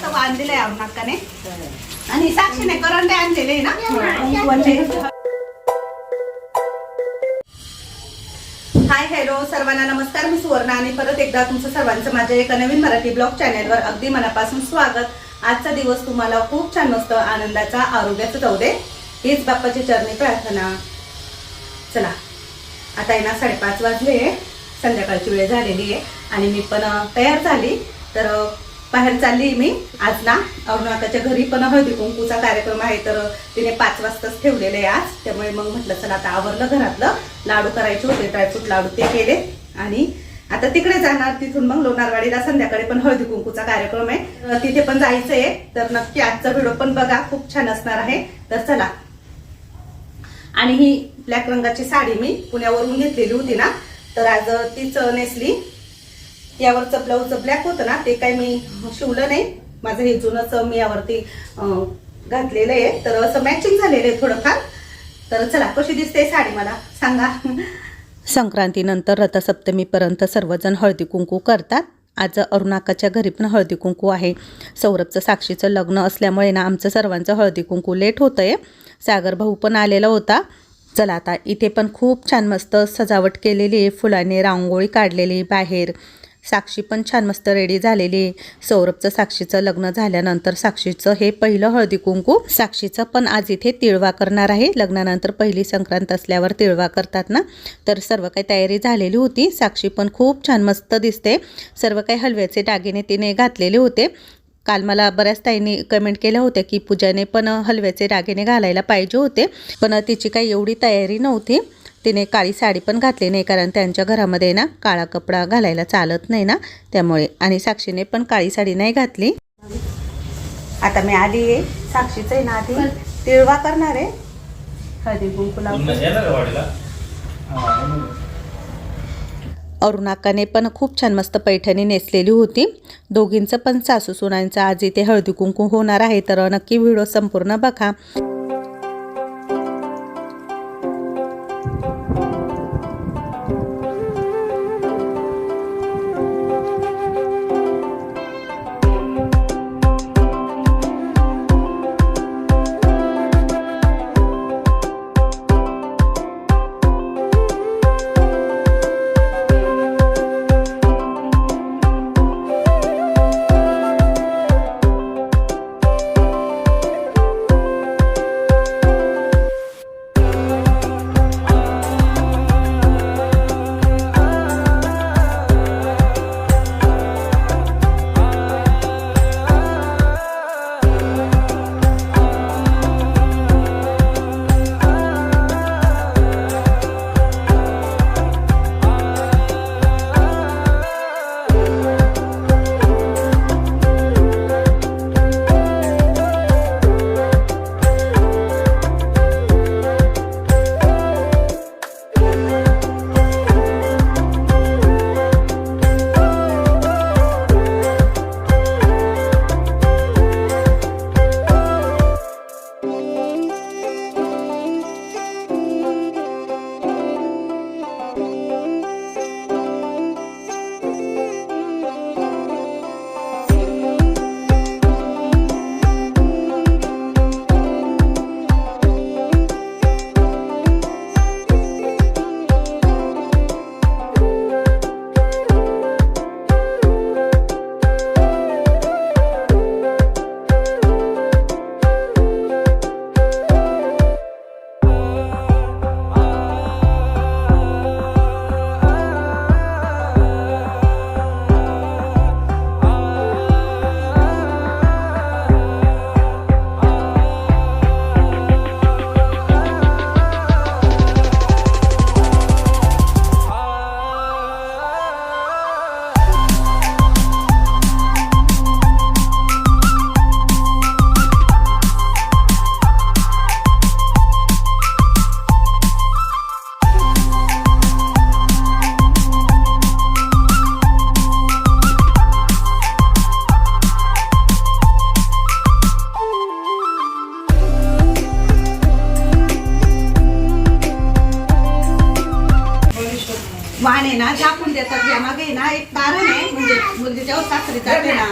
मस्त बांधलेलं आहे नाकाने आणि साक्षीने करंडे आणलेले ना. हाय हॅलो सर्वांना नमस्कार. मी सुवर्णा आणि परत एकदा तुमचं सर्वांचं माझ्या एका नवीन मराठी ब्लॉग चॅनेलवर अगदी मनापासून स्वागत. आजचा दिवस तुम्हाला खूप छान मस्त आनंदाचा आरोग्याचा जाऊ दे. हीच बाप्पाची चरणी प्रार्थना. चला. आता आहे ना साडेपाच वाजले. संध्याकाळची वेळ झालेली आहे. आणि मी पण तयार झाली. तर बाहेर चालली मी. आज ना अरुणाताच्या घरी पण हळदी कुंकूचा कार्यक्रम आहे तर तिने पाच वाजताच ठेवलेलं आहे आज. त्यामुळे मग म्हटलं चला आता आवरलं घरातलं. लाडू करायचे होते ड्रायफ्रूट लाडू ते केले. आणि आता तिकडे जाणार तिथून मग लोणारवाडीला संध्याकाळी पण हळदी कुंकूचा कार्यक्रम आहे. तिथे पण जायचं आहे तर नक्की आजचा व्हिडिओ पण बघा खूप छान असणार आहे. तर चला. आणि ही ब्लॅक रंगाची साडी मी पुण्यावरून घेतलेली होती ना. तर आज तीच नेसली. यावरचं ब्लाऊज ब्लॅक होतं ना ते काही मी शिवलं नाही. माझं हे जुनंच मी यावरती घातलेलं आहे. तर असं मॅचिंग झालेलं आहे थोडंफार. तर चला कशी दिसते साडी मला? सांगा. संक्रांतीनंतर रथसप्तमीपर्यंत सर्वजण हळदी कुंकू करतात. आज अरुणाकाच्या घरी पण हळदी कुंकू आहे. सौरभचं साक्षीचं लग्न असल्यामुळे ना आमचं सर्वांचं हळदी कुंकू लेट होतं आहे सागर भाऊ पण आलेला होता. चला आता इथे पण खूप छान मस्त सजावट केलेली आहे. फुलाने रांगोळी काढलेली बाहेर. साक्षी पण छान मस्त रेडी झालेली. सौरभचं साक्षीचं लग्न झाल्यानंतर साक्षीचं हे पहिलं हळदी कुंकू. साक्षीचं पण आज इथे तिळवा करणार आहे. लग्नानंतर पहिली संक्रांत असल्यावर तिळवा करतात ना? तर सर्व काही तयारी झालेली होती. साक्षी पण खूप छान मस्त दिसते. सर्व काही हलव्याचे दागिने तिने घातलेले होते. काल मला बऱ्याच ताईंनी कमेंट केल्या होत्या की पूजाने पण हलव्याचे दागिने घालायला पाहिजे होते. पण तिची काही एवढी तयारी नव्हती. तिने काळी साडी पण घातली नाही कारण त्यांच्या घरामध्ये ना काळा कपडा घालायला चालत नाही ना त्यामुळे. आणि साक्षीने पण काळी साडी नाही घातली. आता मी आली आहे साक्षीचं आहे ना आधी. तिळवा करणार आहे. हळदी कुंकू अरुणाकाने पण खूप छान मस्त पैठणी नेसलेली होती. दोघींचं पण सासू सुनांचं आज इथे हळदी कुंकू होणार आहे तर नक्की व्हिडिओ संपूर्ण बघा. वाण आहे ना झाकून देतात. या मागे ना एक कारण आहे म्हणजे मुलगी जेव्हा सासरी जाते ना.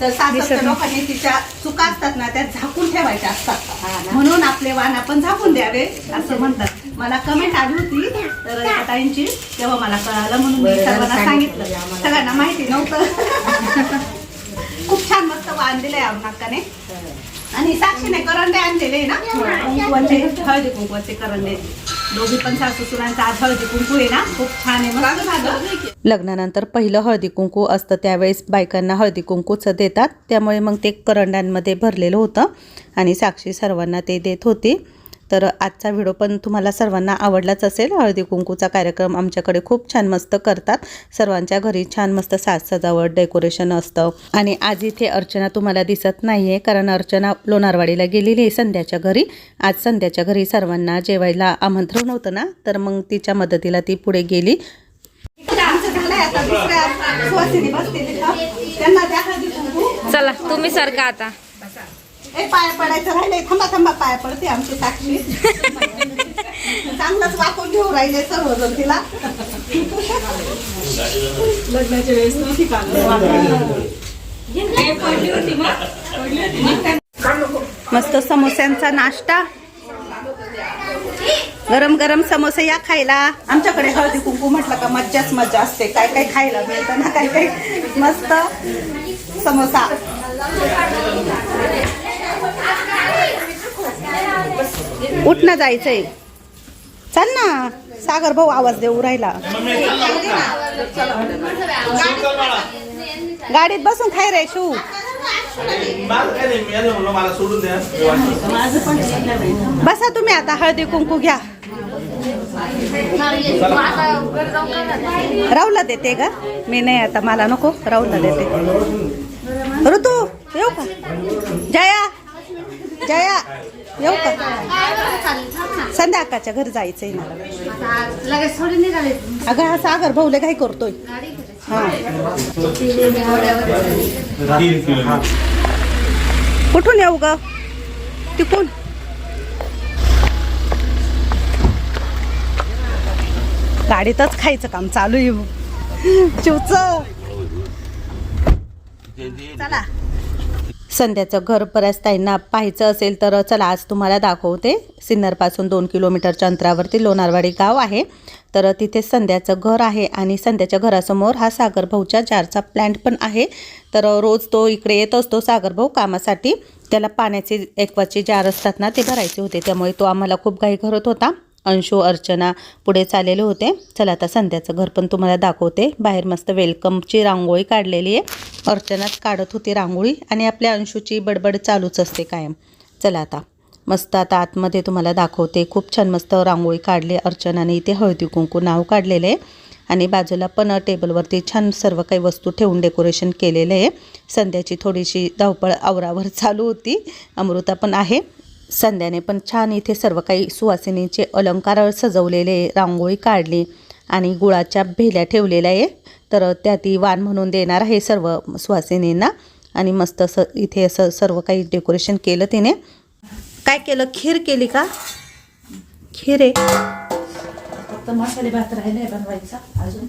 तर सासरच्या लोकांनी तिच्या चुका असतात ना त्या झाकून ठेवायच्या असतात. म्हणून आपले वाण आपण झाकून द्यावे असं म्हणतात. मला कमेंट आली होती तर ताईंची तेव्हा मला कळालं म्हणून मी सर्वांना सांगितलं. सगळ्यांना माहिती नव्हतं. खूप छान मस्त वाण दिलंय अरुणाकाने आणि साक्षीने करंडे आणलेले ना? कुंकवाचे हळदी कुंकवाचे करंडे. दोघी पण सासू सुरांचा आज हळदी कुंकू आहे ना? खूप छान आहे. मस्त झालं. लग्नानंतर पहिलं हळदी कुंकू असतं. त्यावेळेस बायकांना हळदी कुंकूच देतात. त्यामुळे मग ते करंड्यांमध्ये भरलेलं होतं आणि साक्षी सर्वांना ते देत होती. तर आजचा व्हिडिओ पण तुम्हाला सर्वांना आवडलाच असेल. हळदी कुंकूचा कार्यक्रम आमच्याकडे खूप छान मस्त करतात. सर्वांच्या घरी छान मस्त साज सजावट डेकोरेशन असतं. आणि आज इथे अर्चना तुम्हाला दिसत नाही आहे कारण अर्चना लोणारवाडीला गेलेली आहे संध्याच्या घरी. आज संध्याच्या घरी सर्वांना जेवायला आमंत्रण होतं ना तर मग तिच्या मदतीला ती पुढे गेली. चला तुम्ही सारखा आता. ए पाया पडायचं राहिले थांबा थांबा पाया पडते आमची साक्षी. चांगलंच वाकून घेऊ राहिले सर्वजण तिला. लग्नाच्या वेळेस नव्हती मस्त समोस्यांचा नाश्ता. गरम गरम समोसे या खायला. आमच्याकडे हळदी कुंकू म्हटलं का मज्जाच मज्जा असते. काय काय खायला मिळतं ना काय काय? मस्त समोसा. उठ ना जायचंय. चल ना. सागर भाऊ आवाज देऊ राहिला. गाडीत बसून खाय रे शू. बसा तुम्ही आता हळदी कुंकू घ्या. राहुला देते का मी नाही आता मला नको. राहुला देते. ऋतू येऊ का? जया जया. येऊ का? संध्याकाळच्या घर जायचंय ना. लगेच थोडी निघाले अगं हा सागर भाऊले काय करतोय? कुठून येऊ ग? तिकून? गाडीतच खायचं काम चालू आहे. शिवच चला. संध्याचं घर बऱ्याच ताईंना पाहायचं असेल तर चला आज तुम्हाला दाखवते. सिन्नरपासून दोन किलोमीटरच्या अंतरावरती लोणारवाडी गाव आहे. तर तिथे संध्याचं घर आहे आणि संध्याच्या घरासमोर हा सागरभाऊच्या जारचा प्लॅन्ट पण आहे. तर रोज तो इकडे येत असतो सागरभाऊ कामासाठी. त्याला पाण्याचे एक्वाचे जार असतात ना ते भरायचे होते. त्यामुळे तो आम्हाला खूप घाई करत होता. अंशू अर्चना पुढे चाललेले होते. चला आता संध्याचं घर पण तुम्हाला दाखवते. बाहेर मस्त वेलकमची रांगोळी काढलेली आहे. अर्चनाच काढत होती रांगोळी आणि आपल्या अंशूची बडबड चालूच असते कायम. चला आता. मस्त आता आतमध्ये तुम्हाला दाखवते. खूप छान मस्त रांगोळी काढली अर्चनाने. इथे हळदी कुंकू नाव काढलेलं आहे. आणि बाजूला पण टेबलवरती छान सर्व काही वस्तू ठेवून डेकोरेशन केलेलं आहे. संध्याची थोडीशी धावपळ आवरावर चालू होती. अमृता पण आहे. संध्याने पण छान इथे सर्व काही सुवासिनीचे अलंकार सजवलेले रांगोळी काढली आणि गुळाच्या भेल्या ठेवलेल्या आहे. तर त्या ती वाण म्हणून देणार आहे सर्व सुवासिनींना. आणि मस्त असं इथे असं सर्व काही डेकोरेशन केलं तिने. काय केलं? खीर केली का? खीर आहे. फक्त मसाले भात राहिले बनवायचा अजून.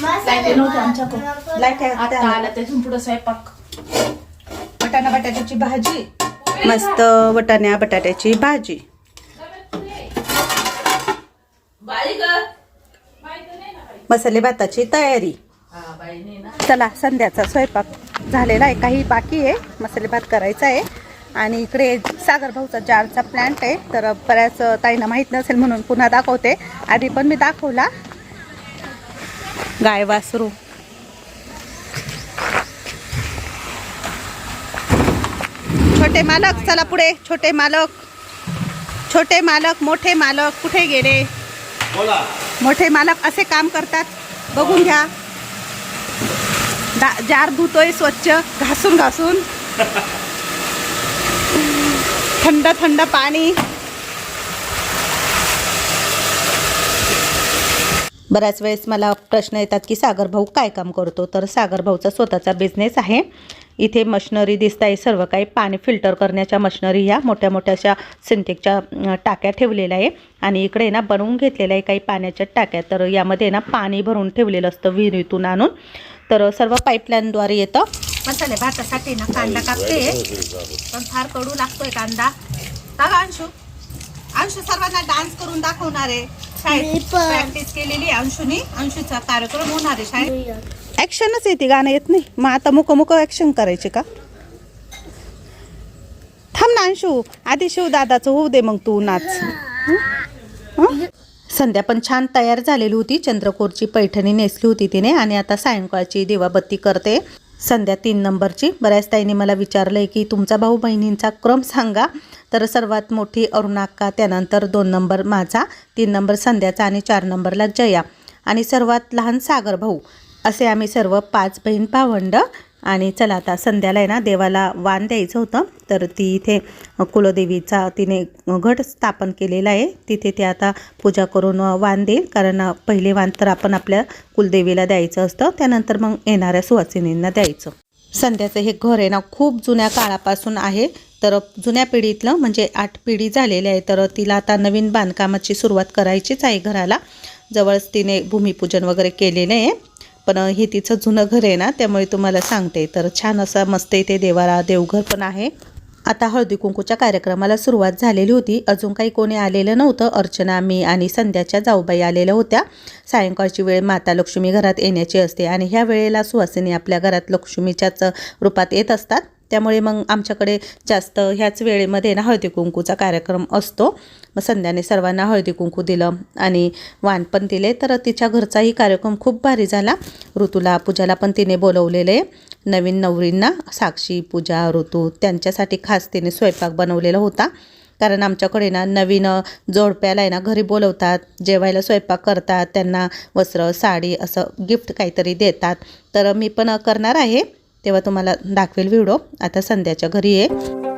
लाइट नव्हती आमच्याकडे. लाइट आहे पुढे स्वयंपाक. बटाणा बटाट्याची भाजी. मस्त वटाण्या बटाट्याची भाजी. मसाले भाताची तयारी. चला संध्याचा स्वयंपाक झालेला आहे. काही बाकी आहे. मसाले भात करायचा आहे. आणि इकडे सागर भाऊचा जारचा प्लॅन्ट आहे. तर बऱ्याच ताईंना माहीत नसेल म्हणून पुन्हा दाखवते. आधी पण मी दाखवला. गाय वासरू. छोटे मालक चला पुढे. छोटे मालक. छोटे मालक मोठे मालक कुठे गेले? मोठे मालक असे काम करतात. बघून घ्या. जार धुतोय स्वच्छ घासून घासून. थंड थंड पाणी. बऱ्याच वेळेस मला प्रश्न येतात की सागर भाऊ काय काम करतो? तर सागर भाऊचा स्वतःचा बिझनेस आहे. इथे मशनरी दिसत आहे. सर्व काही पाणी फिल्टर करण्याच्या मशनरी ह्या मोठ्या मोठ्या अशा सिंटेकच्या टाक्या ठेवलेल्या आहे. आणि इकडे ना बनवून घेतलेल्या आहे काही पाण्याच्या टाक्या. तर यामध्ये ना पाणी भरून ठेवलेलं असतं विहिरीतून आणून. तर सर्व पाईपलाईनद्वारे येतं. मसाले भातासाठी ना कांदा कापते. पण फार कडू लागतोय कांदा. का अंशू. अंशू सर्वांना डान्स करून दाखवणार आहे. शाळेत प्रॅक्टिस केलेली आहे अंशूनी. अंशूचा कार्यक्रम होणार आहे शाळेत. ॲक्शनच येते गाणं येत नाही. मग आता मुक मुक ॲक्शन करायचे का? थांब ना अंशू. आधी शिवदादाचं होऊ दे मग तू नाच? संध्या पण छान तयार झालेली होती. चंद्रकोरची पैठणी नेसली होती तिने आणि आता सायंकाळची दिवाबत्ती करते. संध्या तीन नंबरची. बऱ्याच ताईंनी मला विचारलं आहे की तुमचा भाऊ बहिणींचा क्रम सांगा. तर सर्वात मोठी अरुणाक्का त्यानंतर दोन नंबर माझा तीन नंबर संध्याचा आणि चार नंबरला जया. आणि सर्वात लहान सागर भाऊ असे आम्ही सर्व पाच बहीण भावंड आणि चला आता संध्याला आहे ना देवाला वाण द्यायचं होतं. तर ती इथे कुलदेवीचा तिने घट स्थापन केलेला आहे. तिथे ते आता पूजा करून वाण देईल. कारण पहिले वाण तर आपण आपल्या कुलदेवीला द्यायचं असतं. त्यानंतर मग येणाऱ्या सुवासिनींना द्यायचं. संध्याचं हे घर आहे ना खूप जुन्या काळापासून आहे. तर जुन्या पिढीतलं म्हणजे आठ पिढी झालेली आहे. तर तिला आता नवीन बांधकामाची सुरुवात करायचीच आहे घराला. जवळच तिने भूमिपूजन वगैरे केलेलं आहे. पण हे तिचं जुनं घर आहे ना त्यामुळे तुम्हाला सांगते. तर छान असं मस्त इथे देवाला देवघर पण आहे. आता हळदी कुंकूच्या कार्यक्रमाला सुरुवात झालेली होती. अजून काही कोणी आलेलं नव्हतं. अर्चना मी आणि संध्याच्या जाऊबाई आलेल्या होत्या. सायंकाळची वेळ माता लक्ष्मी घरात येण्याची असते आणि ह्या वेळेला सुवासिनी आपल्या घरात लक्ष्मीच्याच रूपात येत असतात. त्यामुळे मग आमच्याकडे जास्त ह्याच वेळेमध्ये ना हळदी कुंकूचा कार्यक्रम असतो. मग संध्याने सर्वांना हळदी कुंकू दिलं आणि वाण पण दिले. तर तिच्या घरचाही कार्यक्रम खूप भारी झाला. ऋतूला पूजाला पण तिने बोलवलेले. नवीन नवरींना साक्षी पूजा ऋतू त्यांच्यासाठी खास तिने स्वयंपाक बनवलेला होता. कारण आमच्याकडे ना नवीन जोडप्याला आहे ना घरी बोलवतात जेवायला स्वयंपाक करतात त्यांना वस्त्र साडी असं गिफ्ट काहीतरी देतात. तर मी पण करणार आहे. तेव्हा तुम्हाला दाखवेल व्हिडिओ. आता संध्याच्या घरी आहे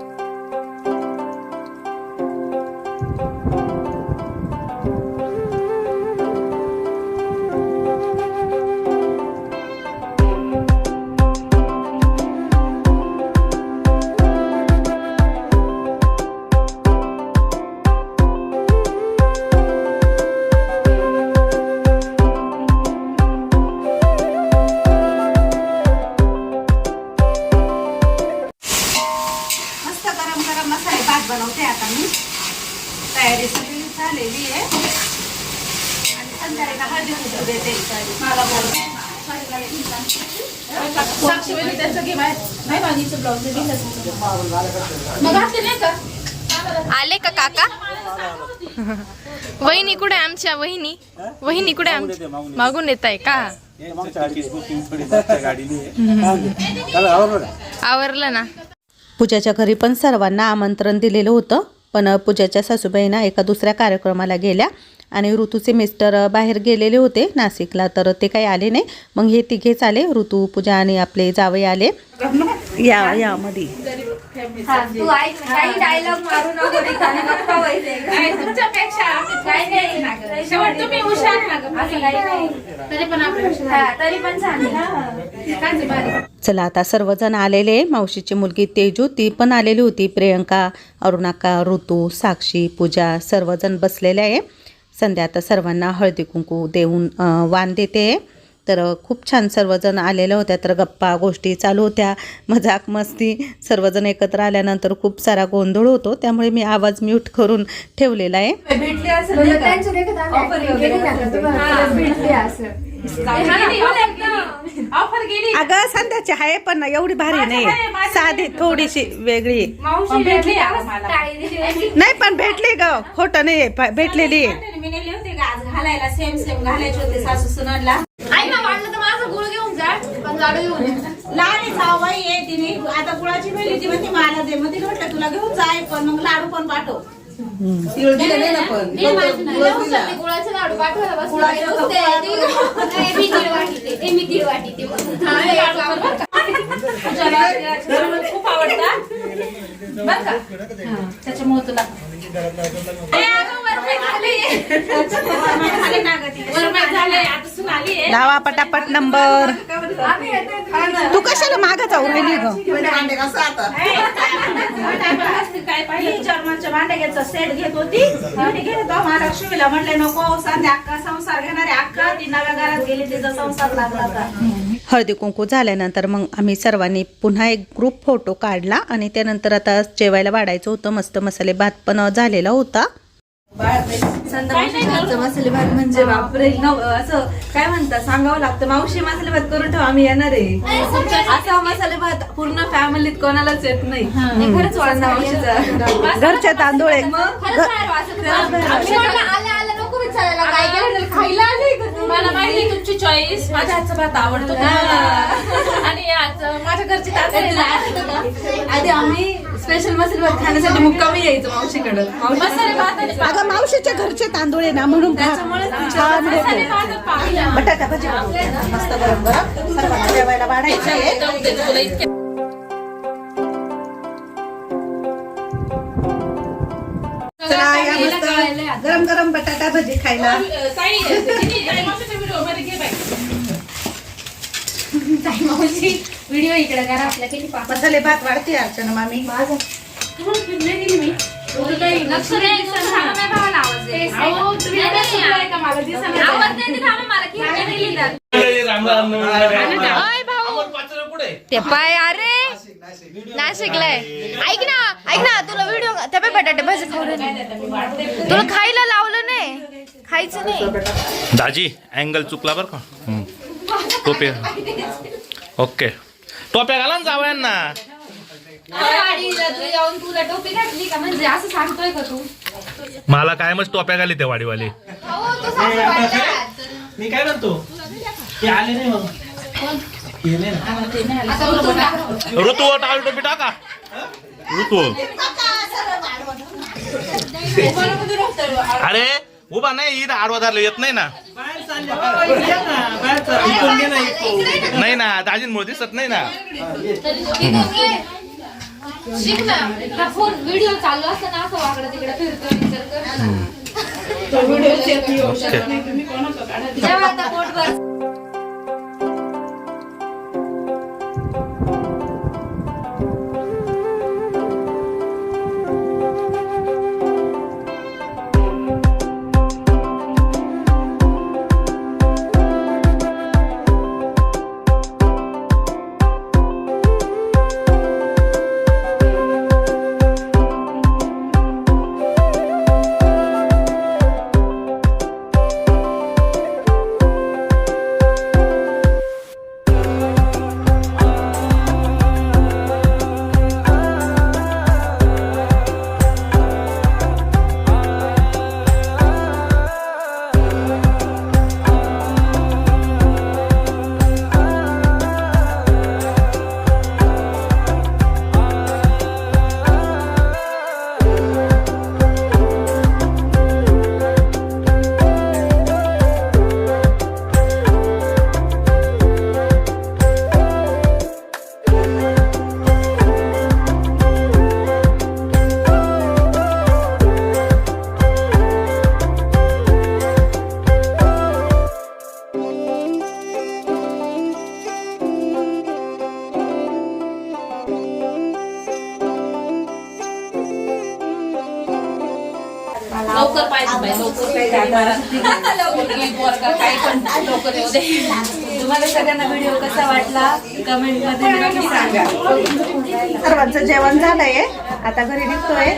वहिनी कुठे आमच्या वहिनी? वहिनी कुठे आमच्या? मागून येत आहे का? आवरलं ना. पूजाच्या घरी पण सर्वांना आमंत्रण दिलेलं होतं पण पूजाच्या सासूबाईंना एका दुसऱ्या कार्यक्रमाला गेल्या आणि ऋतूचे मिस्टर बाहेर गेलेले होते नाशिकला तर ते काही आले नाही. मग हे तिघेच आले ऋतू पूजा आणि आपले जावई आले. या यामध्ये तू ऐक काही डायलॉग मारू नको रिकामी गप्पा व्हायचे. काही नाही. शेवट तुम्ही हुशार ना गं. असं काही नाही. हा, तरी पण छान आहे. चला आता सर्वजण आलेले मावशीची मुलगी तेजू ती पण आलेली होती प्रियंका अरुणाका ऋतू साक्षी पूजा सर्वजण बसलेले आहे संध्या आता सर्वांना हळदी कुंकू देऊन अं, वाण देते तर खूप छान सर्वजण आलेल्या होत्या. तर गप्पा गोष्टी चालू होत्या. मजाक मस्ती सर्वजण एकत्र आल्यानंतर खूप सारा गोंधळ होतो. त्यामुळे मी आवाज म्यूट करून ठेवलेला आहे. अगं संध्याची आहे पण एवढी भारी नाही. साधी थोडीशी वेगळी. नाही पण भेटली ग. खोटं नाही प- भेटलेली घालायला. सेम सेम घालायचे होते सासू आई ना वाटलं तर माझा गुळ घेऊन जा पण लाडू घेऊन ये. लहान जावबाई आहे तिने. आता गुळाची वेळी ती म्हणते मला दे. मग तिने म्हटलं तुला घेऊन जाय पण मग लाडू पण पाठव. नाही माहिती नाही. लवकर ते गुळाचे लाडू पाठवायला बस. गुळाचे ते- लाडू ते- ते मी दीड वाटी ते- ते मी दीड वाटी ते बस. हा, हे लाडू बरं का? खूप आवडतात. बर का? त्याच्यामुळे तुला ए, अगं, लावा पटापट नंबर. तू कशाला मागं जाऊ राहिली ग? काय पाहिजे जर्मनच्या भांड्याचा सेट घेत होती आणि घेत होतो महालक्ष्मीला म्हटले नको सांधे अक्का संसार घेणारे अक्का ती नव्या घरात गेली तिचा संसार लागला का हळदी कुंकू झाल्यानंतर मग आम्ही सर्वांनी पुन्हा एक ग्रुप फोटो काढला आणि त्यानंतर आता जेवायला वाढायचं होतं. मस्त मसाले भात पण झालेला होता. मसाले भात म्हणजे बापरे नव असं काय म्हणतात? सांगावं लागतं. मावशी मसाले भात करून ठेवा आम्ही येणार आहे. असा मसाले भात पूर्ण फॅमिलीत कोणालाच येत नाही. खरंच वाटतं मावशीचा घरच्या तांदूळ आहे. मग मला माहिती तुमची चॉईस माझ्या हातचा भात आवडतो तुम्हाला. आणि आज माझ्या घरची तांदूळ आधी आम्ही स्पेशल मसाले भात खाण्यासाठी मुक्कामी यायचो मावशीकडे. मसाले भात. आणि अगं मावशीच्या घरचे तांदूळ आहे ना म्हणून त्याच्यामुळेच छान मसाले होतो भात पाहिला. बटाटा भाजी. मस्त गरम गरम सर्वांना जेवायला वाढायचं आहे जाऊ दे तुला इतके चला या मस्त गरम गरम बटाटा भजी खायला. व्हिडिओमध्ये घे बाई. व्हिडिओ इकडे करा आपल्या किती मसाले भात वाढते अर्चना मामी. लक्ष नाही. मला कुठे? ते पाय अरे नाशिकलाय ऐक ना ऐक ना तुला व्हिडिओ पाय बटाटे भाजी खाऊ. तुला खायला लावलं नाही. खायचं नाही. दाजी अँगल चुकला बरं का? हं. टोपे. ओके. टोप्या घाला ना जावयांना. वाडीला तू येऊन तुला टोपी घातली का म्हणजे असं सांगतोय का तू मला काय मग टोप्या घाली त्या वाडीवाली. हो तू सासरवाडीला. मी काय म्हणतो? ते आले नाही हे नाही ऋतू टाळ टोपी टाका ऋतू अरे उभा नाही इथं आडवा धरलं येत नाही ना. नाही ना दाजींमुळे दिसत नाही ना. शिक हा फोन व्हिडिओ चालू असताना असं वाकडं तिकडे फिरतो विचार कर जेव्हा आता लवकर पाहिजे बाई, लवकर मुलगी, पोरगा, काही पण लवकर येऊ दे. तुम्हाला सगळ्यांना व्हिडिओ कसा वाटला? कमेंटमध्ये नक्की सांगा. सर्वांचं जेवण झालंय. आता घरी निघतोय.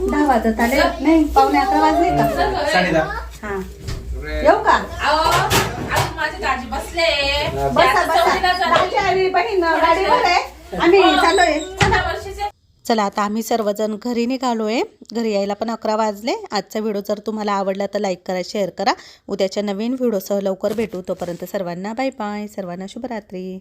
दहा वाजत आले. नाही पावणे अकरा वाजले का. हा. येऊ का? अहो, माझे दाजी बसले. बसा बसा. दाजी आणि बहीण गाडीवर आहे. आम्ही चाललोय. चला आता आम्ही सर्वजण घरी निघालो आहे घरी यायला पण अकरा वाजले. आजचा व्हिडिओ जर तुम्हाला आवडला तर लाईक करा शेअर करा. उद्याच्या नवीन व्हिडिओसह लवकर भेटू. तोपर्यंत सर्वांना बाय बाय. सर्वांना शुभरात्री.